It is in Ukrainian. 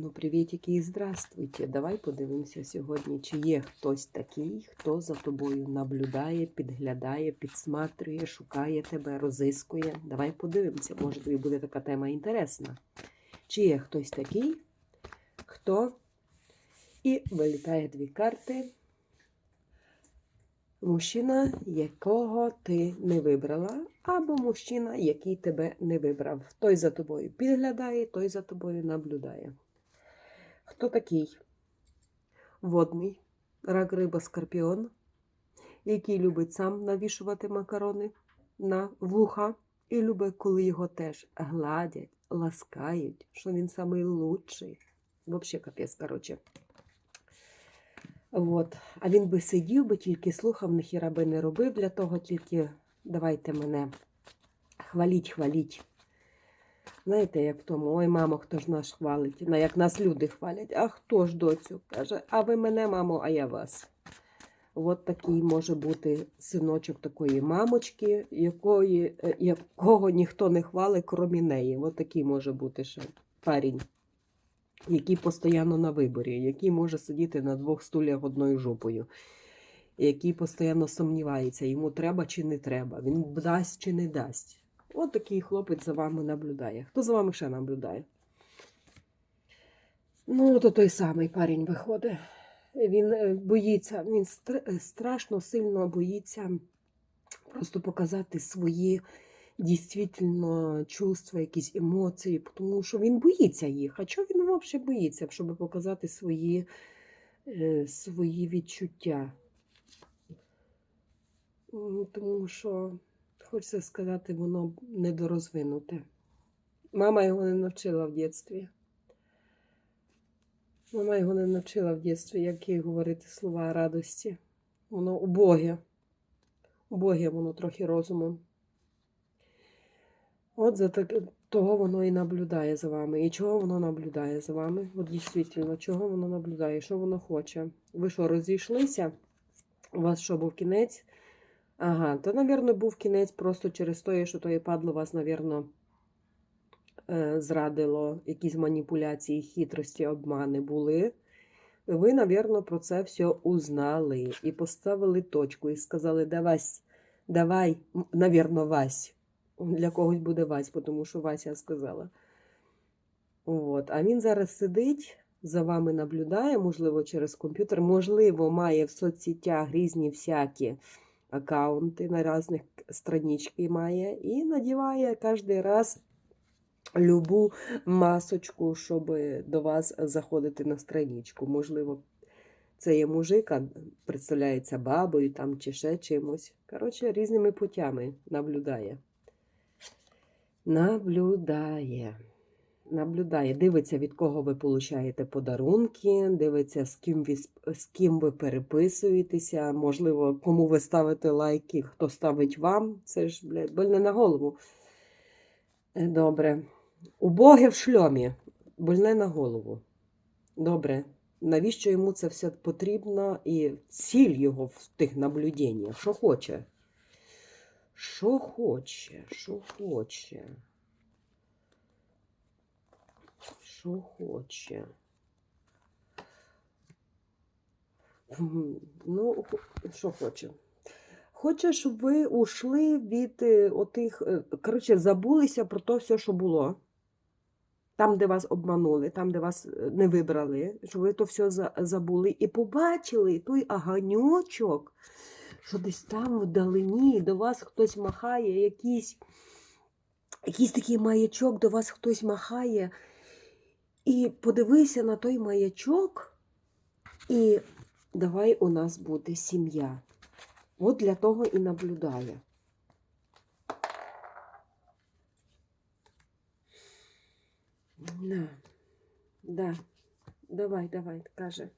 Ну, привітики і здравствуйте. Давай подивимося сьогодні, чи є хтось такий, хто за тобою наблюдає, підглядає, підсматрює, шукає тебе, розискує. Давай подивимося, може тобі буде така тема інтересна. Чи є хтось такий, хто і вилітає дві карти. Мужчина, якого ти не вибрала, або мужчина, який тебе не вибрав. Той за тобою підглядає, той за тобою наблюдає. Хто такий? Водний, рак риба скорпіон, який любить сам навішувати макарони на вуха і любить, коли його теж гладять, ласкають, що він самий лучший. Взагалі капець, коротше. От. А він би сидів би, тільки слухав, ніхіра би не робив для того, тільки давайте мене хваліть, хваліть. Знаєте, як в тому, ой, мамо, хто ж нас хвалить? Як нас люди хвалять, а хто ж доцю? Каже, а ви мене, мамо, а я вас. От такий може бути синочок такої мамочки, якої, е, якого ніхто не хвалить, крім неї. От такий може бути ще парень, який постійно на виборі, який може сидіти на двох стульях одною жопою, який постійно сумнівається, йому треба чи не треба, він дасть чи не дасть. От такий хлопець за вами наблюдає. Хто за вами ще наблюдає? Ну, то той самий парень виходить. Він е, боїться, він е, страшно сильно боїться просто показати свої дійсно чувства, якісь емоції, тому що він боїться їх. А чого він взагалі боїться, щоб показати свої, е, свої відчуття? Тому що, хочеться сказати, воно недорозвинуте. Мама його не навчила в дитинстві. Мама його не навчила в дитинстві, як їй говорити слова радості. Воно убоге. Убоге воно трохи розумом. От за так, того воно і наблюдає за вами. І чого воно наблюдає за вами? От дійсно, чого воно наблюдає, що воно хоче. Ви що, розійшлися? У вас що, був кінець? Ага, то, напевно, був кінець просто через те, що тої падло вас, напевно, е, зрадило, якісь маніпуляції, хитрості, обмани були. Ви, напевно, про це все узнали і поставили точку, і сказали, давай, давай, м, Вась. Для когось буде Вась, тому що Вася сказала. От. А він зараз сидить, за вами наблюдає, можливо, через комп'ютер, можливо, має в соцсетях різні всякі аккаунти на різних странички має і надіває кожен раз любу масочку, щоб до вас заходити на страничку. Можливо, це є мужик, а представляється бабою там чи ще чимось. Коротше, різними путями наблюдає. Наблюдає. Наблюдає, дивиться, від кого ви получаєте подарунки, дивиться, з ким ви, з ким ви переписуєтеся, можливо, кому ви ставите лайки, хто ставить вам. Це ж, блядь, больне на голову. Е, Добре. Убоге в шльомі, больне на голову. Добре. Навіщо йому це все потрібно і ціль його в тих наблюденнях? Що хоче? Що хоче? Що хоче? Що хоче? Ну, що хоче? Хоче, щоб ви ушли від е, отих, е, коротше, забулися про те все, що було. Там, де вас обманули, там, де вас е, не вибрали, щоб ви то все забули і побачили той аганьочок, що десь там вдалині до вас хтось махає, якийсь, якийсь такий маячок, до вас хтось махає. І подивися на той маячок, і давай у нас буде сім'я. От для того і наблюдає. На. Да. Давай, давай, каже.